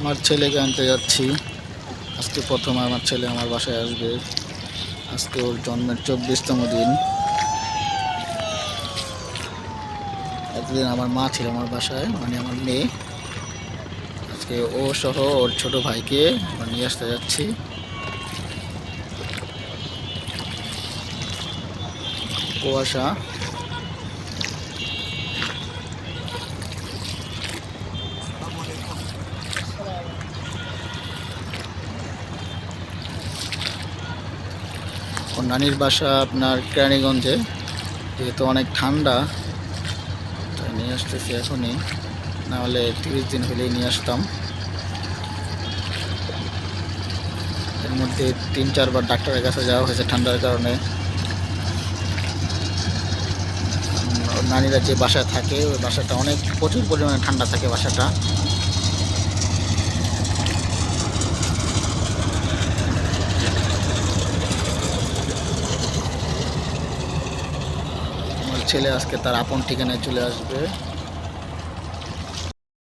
আমার ছেলেকে আনতে যাচ্ছি। আজকে প্রথম আমার ছেলে আমার বাসায় আসবে। আজকে ওর জন্মের চব্বিশতম দিন। এতদিন আমার মা ছিল আমার বাসায় মানে আমার মেয়ে। আজকে ও সহ ওর ছোট ভাইকে আমরা নিয়ে আসতে যাচ্ছি। কুয়াশা। ওর নানির বাসা আপনার কেরানীগঞ্জে, যেহেতু অনেক ঠান্ডা তাই নিয়ে আসতেছি এখনই। নাহলে তিরিশ দিন হলেই নিয়ে আসতাম। এর মধ্যে তিন চারবার ডাক্তারের কাছে যাওয়া হয়েছে ঠান্ডার কারণে। নানিরা যে বাসায় থাকে, ওই বাসাটা অনেক প্রচুর পরিমাণে ঠান্ডা থাকে বাসাটা আমার ছেলে আজকে তার আপন ঠিকানায় চলে আসবে।